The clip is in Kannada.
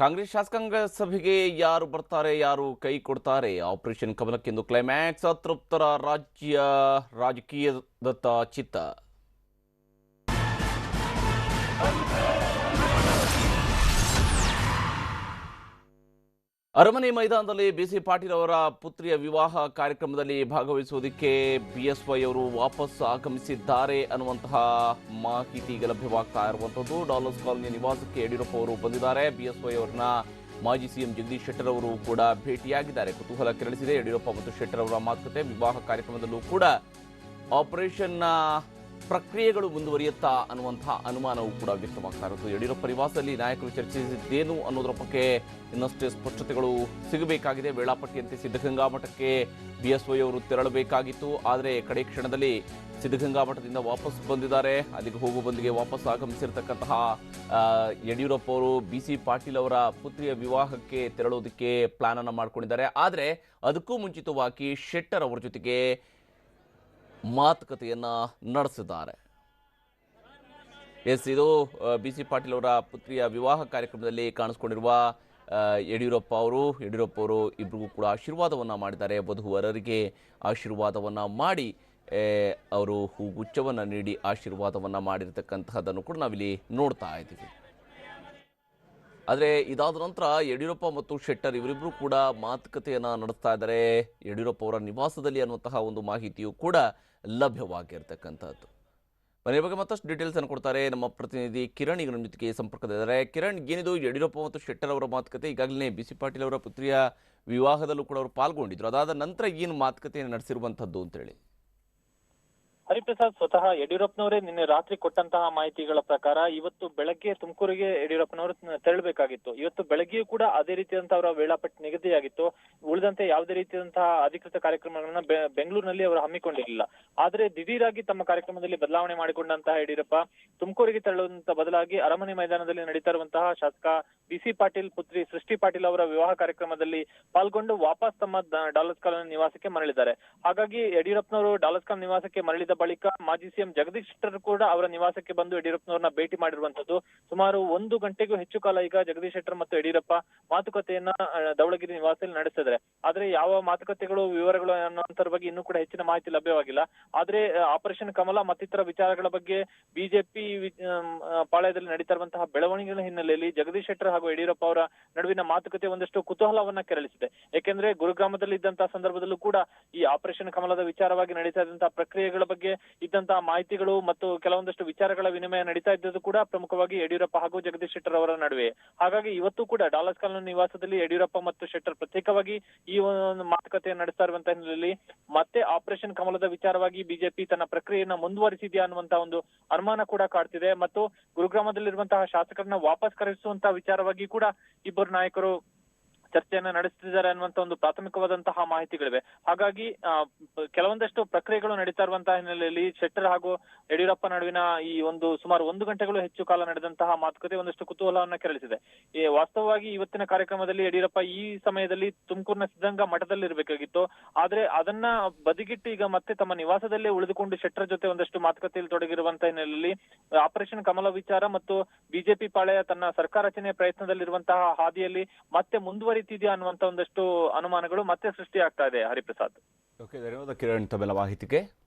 ಕಾಂಗ್ರೆಸ್ ಶಾಸಕಾಂಗ ಸಭೆಗೆ ಯಾರು ಬರ್ತಾರೆ, ಯಾರು ಕೈ ಕೊಡ್ತಾರೆ? ಆಪರೇಷನ್ ಕಮಲಕ್ಕೆಂದು ಕ್ಲೈಮ್ಯಾಕ್ಸ್, ಅತೃಪ್ತರ ರಾಜ್ಯ ರಾಜಕೀಯದತ್ತ ಚಿತ್ತ. ಅರಮನೆ ಮೈದಾನದಲ್ಲಿ ಬಿಸಿ ಪಾಟೀಲ್ ಅವರ ಪುತ್ರಿಯ ವಿವಾಹ ಕಾರ್ಯಕ್ರಮದಲ್ಲಿ ಭಾಗವಹಿಸುವುದಕ್ಕೆ ಬಿಎಸ್ವೈ ಅವರು ವಾಪಸ್ ಆಗಮಿಸಿದ್ದಾರೆ ಅನ್ನುವಂತಹ ಮಾಹಿತಿ ಈಗ ಲಭ್ಯವಾಗ್ತಾ ಇರುವಂತದ್ದು. ಡಾಲರ್ಸ್ ಕಾಲನಿ ನಿವಾಸಕ್ಕೆ ಯಡಿಯೂರಪ್ಪ ಅವರು ಬಂದಿದ್ದಾರೆ. ಬಿಎಸ್ವೈ ಅವರನ್ನ ಮಾಜಿ ಸಿಎಂ ಜಗದೀಶ್ ಶೆಟ್ಟರ್ ಅವರು ಕೂಡ ಭೇಟಿಯಾಗಿದ್ದಾರೆ. ಕುತೂಹಲ ಕೆರಳಿಸಿದೆ. ಯಡಿಯೂರಪ್ಪ ಮತ್ತು ಶೆಟ್ಟರ್ ಅವರ ಮಾತುಕತೆ, ವಿವಾಹ ಕಾರ್ಯಕ್ರಮದಲ್ಲೂ ಕೂಡ ಆಪರೇಷನ್ನ ಪ್ರಕ್ರಿಯೆಗಳು ಮುಂದುವರಿಯುತ್ತಾ ಅನ್ನುವಂತಹ ಅನುಮಾನವೂ ಕೂಡ ವ್ಯಕ್ತವಾಗ್ತಾ ಇರೋದು. ಯಡಿಯೂರಪ್ಪ ನಿವಾಸದಲ್ಲಿ ನಾಯಕರು ಚರ್ಚಿಸಿದ್ದೇನು ಅನ್ನೋದರ ಬಗ್ಗೆ ಇನ್ನಷ್ಟೇ ಸ್ಪಷ್ಟತೆಗಳು ಸಿಗಬೇಕಾಗಿದೆ. ವೇಳಾಪಟ್ಟಿಯಂತೆ ಸಿದ್ಧಗಂಗಾ ಮಠಕ್ಕೆ ಬಿಎಸ್ವೈ ಅವರು ತೆರಳಬೇಕಾಗಿತ್ತು. ಆದರೆ ಕಡೆ ಕ್ಷಣದಲ್ಲಿ ಸಿದ್ಧಗಂಗಾ ಮಠದಿಂದ ವಾಪಸ್ ಬಂದಿದ್ದಾರೆ. ಅಲ್ಲಿಗೆ ಹೋಗು ಬಂದಿಗೆ ವಾಪಸ್ ಆಗಮಿಸಿರ್ತಕ್ಕಂತಹ ಯಡಿಯೂರಪ್ಪ ಅವರು ಬಿ ಸಿ ಪಾಟೀಲ್ ಅವರ ಪುತ್ರಿಯ ವಿವಾಹಕ್ಕೆ ತೆರಳೋದಕ್ಕೆ ಪ್ಲಾನ್ ಅನ್ನು ಮಾಡ್ಕೊಂಡಿದ್ದಾರೆ. ಆದರೆ ಅದಕ್ಕೂ ಮುಂಚಿತವಾಗಿ ಶೆಟ್ಟರ್ ಅವರ ಜೊತೆಗೆ ಮಾತುಕತೆಯನ್ನ ನಡೆಸಿದ್ದಾರೆ. ಎಸ್, ಇದು ಬಿ ಸಿ ಪಾಟೀಲ್ ಅವರ ಪುತ್ರಿಯ ವಿವಾಹ ಕಾರ್ಯಕ್ರಮದಲ್ಲಿ ಕಾಣಿಸ್ಕೊಂಡಿರುವ ಯಡಿಯೂರಪ್ಪ ಅವರು. ಯಡಿಯೂರಪ್ಪ ಅವರು ಇಬ್ಬರಿಗೂ ಕೂಡ ಆಶೀರ್ವಾದವನ್ನು ಮಾಡಿದ್ದಾರೆ. ವಧುವರರಿಗೆ ಆಶೀರ್ವಾದವನ್ನು ಮಾಡಿ ಅವರು ಹೂಗುಚ್ಛವನ್ನು ನೀಡಿ ಆಶೀರ್ವಾದವನ್ನು ಮಾಡಿರ್ತಕ್ಕಂತಹದ್ದನ್ನು ಕೂಡ ನಾವಿಲ್ಲಿ ನೋಡ್ತಾ ಇದ್ದೀವಿ. ಆದರೆ ಇದಾದ ನಂತರ ಯಡಿಯೂರಪ್ಪ ಮತ್ತು ಶೆಟ್ಟರ್ ಇವರಿಬ್ಬರು ಕೂಡ ಮಾತುಕತೆಯನ್ನು ನಡೆಸ್ತಾ ಇದ್ದಾರೆ. ಯಡಿಯೂರಪ್ಪ ಅವರ ನಿವಾಸದಲ್ಲಿ ಅನ್ನುವಂತಹ ಒಂದು ಮಾಹಿತಿಯು ಕೂಡ ಲಭ್ಯವಾಗಿರ್ತಕ್ಕಂಥದ್ದು. ಮನೆ ಬಗ್ಗೆ ಮತ್ತಷ್ಟು ಡೀಟೇಲ್ಸ್ ಅನ್ನು ಕೊಡ್ತಾರೆ ನಮ್ಮ ಪ್ರತಿನಿಧಿ ಕಿರಣ್. ಈಗ ನಮ್ಮ ಜೊತೆಗೆ ಸಂಪರ್ಕದಲ್ಲಿದ್ದಾರೆ ಕಿರಣ್, ಏನಿದು? ಯಡಿಯೂರಪ್ಪ ಮತ್ತು ಶೆಟ್ಟರ್ ಅವರ ಮಾತುಕತೆ, ಈಗಾಗಲೇ ಬಿ ಸಿ ಪಾಟೀಲ್ ಅವರ ಪುತ್ರಿಯ ವಿವಾಹದಲ್ಲೂ ಕೂಡ ಅವರು ಪಾಲ್ಗೊಂಡಿದ್ರು. ಅದಾದ ನಂತರ ಏನು ಮಾತುಕತೆಯನ್ನು ನಡೆಸಿರುವಂಥದ್ದು ಅಂತೇಳಿ? ಹರಿಪ್ರಸಾದ್ ಸ್ವತಃ ಯಡಿಯೂರಪ್ಪನವರೇ ನಿನ್ನೆ ರಾತ್ರಿ ಕೊಟ್ಟಂತಹ ಮಾಹಿತಿಗಳ ಪ್ರಕಾರ ಇವತ್ತು ಬೆಳಗ್ಗೆ ತುಮಕೂರಿಗೆ ಯಡಿಯೂರಪ್ಪನವರು ತೆರಳಬೇಕಾಗಿತ್ತು. ಇವತ್ತು ಬೆಳಗ್ಗೆಯೂ ಕೂಡ ಅದೇ ರೀತಿಯಾದಂತಹ ಅವರ ವೇಳಾಪಟ್ಟಿ ನಿಗದಿಯಾಗಿತ್ತು. ಉಳಿದಂತೆ ಯಾವುದೇ ರೀತಿಯಾದಂತಹ ಅಧಿಕೃತ ಕಾರ್ಯಕ್ರಮಗಳನ್ನ ಬೆಂಗಳೂರಿನಲ್ಲಿ ಅವರು ಹಮ್ಮಿಕೊಂಡಿರಲಿಲ್ಲ. ಆದ್ರೆ ದಿಢೀರಾಗಿ ತಮ್ಮ ಕಾರ್ಯಕ್ರಮದಲ್ಲಿ ಬದಲಾವಣೆ ಮಾಡಿಕೊಂಡಂತಹ ಯಡಿಯೂರಪ್ಪ ತುಮಕೂರಿಗೆ ತೆರಳುವಂತ ಬದಲಾಗಿ ಅರಮನೆ ಮೈದಾನದಲ್ಲಿ ನಡೀತಾ ಇರುವಂತಹ ಶಾಸಕ ಬಿಸಿ ಪಾಟೀಲ್, ಪುತ್ರಿ ಸೃಷ್ಟಿ ಪಾಟೀಲ್ ಅವರ ವಿವಾಹ ಕಾರ್ಯಕ್ರಮದಲ್ಲಿ ಪಾಲ್ಗೊಂಡು ವಾಪಸ್ ತಮ್ಮ ಡಾಲಸ್ಕಾಲ್ ಕಾಲೋನಿ ನಿವಾಸಕ್ಕೆ ಮರಳಿದ್ದಾರೆ. ಹಾಗಾಗಿ ಯಡಿಯೂರಪ್ಪನವರು ಡಾಲರ್ಸ್ ಕಾಲೋನಿ ನಿವಾಸಕ್ಕೆ ಮರಳಿದ ಬಳಿಕ ಮಾಜಿ ಸಿಎಂ ಜಗದೀಶ್ ಶೆಟ್ಟರ್ ಕೂಡ ಅವರ ನಿವಾಸಕ್ಕೆ ಬಂದು ಯಡಿಯೂರಪ್ಪನವರನ್ನ ಭೇಟಿ ಮಾಡಿರುವಂತದ್ದು ಸುಮಾರು ಒಂದು ಗಂಟೆಗೂ ಹೆಚ್ಚು ಕಾಲ ಈಗ ಜಗದೀಶ್ ಶೆಟ್ಟರ್ ಮತ್ತು ಯಡಿಯೂರಪ್ಪ ಮಾತುಕತೆಯನ್ನ ಧವಳಗಿರಿ ನಿವಾಸದಲ್ಲಿ ನಡೆಸಿದ್ರೆ ಆದ್ರೆ ಯಾವ ಮಾತುಕತೆಗಳು, ವಿವರಗಳು ಅನ್ನೋಂತರ ಬಗ್ಗೆ ಇನ್ನೂ ಕೂಡ ಹೆಚ್ಚಿನ ಮಾಹಿತಿ ಲಭ್ಯವಾಗಿಲ್ಲ. ಆದ್ರೆ ಆಪರೇಷನ್ ಕಮಲ ಮತ್ತಿತರ ವಿಚಾರಗಳ ಬಗ್ಗೆ ಬಿಜೆಪಿ ಪಾಳ್ಯದಲ್ಲಿ ನಡೀತಾ ಇರುವಂತಹ ಬೆಳವಣಿಗೆಗಳ ಹಿನ್ನೆಲೆಯಲ್ಲಿ ಜಗದೀಶ್ ಶೆಟ್ಟರ್ ಹಾಗೂ ಯಡಿಯೂರಪ್ಪ ಅವರ ನಡುವಿನ ಮಾತುಕತೆ ಒಂದಷ್ಟು ಕುತೂಹಲವನ್ನ ಕೆರಳಿಸಿದೆ. ಯಾಕೆಂದ್ರೆ ಗುರುಗ್ರಾಮದಲ್ಲಿ ಇದ್ದಂತಹ ಸಂದರ್ಭದಲ್ಲೂ ಕೂಡ ಈ ಆಪರೇಷನ್ ಕಮಲದ ವಿಚಾರವಾಗಿ ನಡೀತಾ ಇದ್ದಂತಹ ಪ್ರಕ್ರಿಯೆಗಳ ಬಗ್ಗೆ ಇದ್ದಂತಹ ಮಾಹಿತಿಗಳು ಮತ್ತು ಕೆಲವೊಂದಷ್ಟು ವಿಚಾರಗಳ ವಿನಿಮಯ ನಡೀತಾ ಇದ್ದದ್ದು ಕೂಡ ಪ್ರಮುಖವಾಗಿ ಯಡಿಯೂರಪ್ಪ ಹಾಗೂ ಜಗದೀಶ್ ಶೆಟ್ಟರ್ ಅವರ ನಡುವೆ. ಹಾಗಾಗಿ ಇವತ್ತು ಕೂಡ ಡಾಲರ್ಸ್ ಕಾಲೋನಿ ನಿವಾಸದಲ್ಲಿ ಯಡಿಯೂರಪ್ಪ ಮತ್ತು ಶೆಟ್ಟರ್ ಪ್ರತ್ಯೇಕವಾಗಿ ಈ ಒಂದು ಮಾತುಕತೆ ನಡೆಸ್ತಾ ಇರುವಂತಹ ಹಿನ್ನೆಲೆಯಲ್ಲಿ ಮತ್ತೆ ಆಪರೇಷನ್ ಕಮಲದ ವಿಚಾರವಾಗಿ ಬಿಜೆಪಿ ತನ್ನ ಪ್ರಕ್ರಿಯೆಯನ್ನ ಮುಂದುವರಿಸಿದ್ಯಾ ಅನ್ನುವಂತಹ ಒಂದು ಅನುಮಾನ ಕೂಡ ಕಾಡ್ತಿದೆ. ಮತ್ತು ಗುರುಗ್ರಾಮದಲ್ಲಿರುವಂತಹ ಶಾಸಕರನ್ನ ವಾಪಸ್ ಕರೆಸುವಂತಹ ವಿಚಾರವಾಗಿ ಕೂಡ ಇಬ್ಬರು ನಾಯಕರು ಚರ್ಚೆಯನ್ನ ನಡೆಸ್ತಿದ್ದಾರೆ ಅನ್ನುವಂತ ಒಂದು ಪ್ರಾಥಮಿಕವಾದಂತಹ ಮಾಹಿತಿಗಳಿವೆ. ಹಾಗಾಗಿ ಕೆಲವೊಂದಷ್ಟು ಪ್ರಕ್ರಿಯೆಗಳು ನಡೀತಾ ಇರುವಂತಹ ಹಿನ್ನೆಲೆಯಲ್ಲಿ ಶೆಟ್ಟರ್ ಹಾಗೂ ಯಡಿಯೂರಪ್ಪ ನಡುವಿನ ಈ ಒಂದು ಸುಮಾರು ಒಂದು ಗಂಟೆಗಳು ಹೆಚ್ಚು ಕಾಲ ನಡೆದಂತಹ ಮಾತುಕತೆ ಒಂದಷ್ಟು ಕುತೂಹಲವನ್ನ ಕೆರಳಿಸಿದೆ. ಈ ವಾಸ್ತವವಾಗಿ ಇವತ್ತಿನ ಕಾರ್ಯಕ್ರಮದಲ್ಲಿ ಯಡಿಯೂರಪ್ಪ ಈ ಸಮಯದಲ್ಲಿ ತುಮಕೂರಿನ ಸಿದ್ಧಗಂಗಾ ಮಠದಲ್ಲಿ ಇರಬೇಕಾಗಿತ್ತು. ಆದ್ರೆ ಅದನ್ನ ಬದಿಗಿಟ್ಟು ಈಗ ಮತ್ತೆ ತಮ್ಮ ನಿವಾಸದಲ್ಲೇ ಉಳಿದುಕೊಂಡು ಶೆಟ್ಟರ್ ಜೊತೆ ಒಂದಷ್ಟು ಮಾತುಕತೆಯಲ್ಲಿ ತೊಡಗಿರುವಂತಹ ಹಿನ್ನೆಲೆಯಲ್ಲಿ, ಆಪರೇಷನ್ ಕಮಲ ವಿಚಾರ ಮತ್ತು ಬಿಜೆಪಿ ಪಾಳೆಯ ತನ್ನ ಸರ್ಕಾರ ರಚನೆ ಪ್ರಯತ್ನದಲ್ಲಿರುವಂತಹ ಹಾದಿಯಲ್ಲಿ ಮತ್ತೆ ಮುಂದುವರಿತಿದ್ಯಾ ಅನ್ನುವಂತ ಒಂದಷ್ಟು ಅನುಮಾನಗಳು ಮತ್ತೆ ಸೃಷ್ಟಿ ಆಗ್ತಾ ಇದೆ ಹರಿಪ್ರಸಾದ್. ಓಕೆ ಧನ್ಯವಾದ. ಕಿರಣ್ ತಮ್ಮೆಲ್ಲ ಮಾಹಿತಿಗೆ.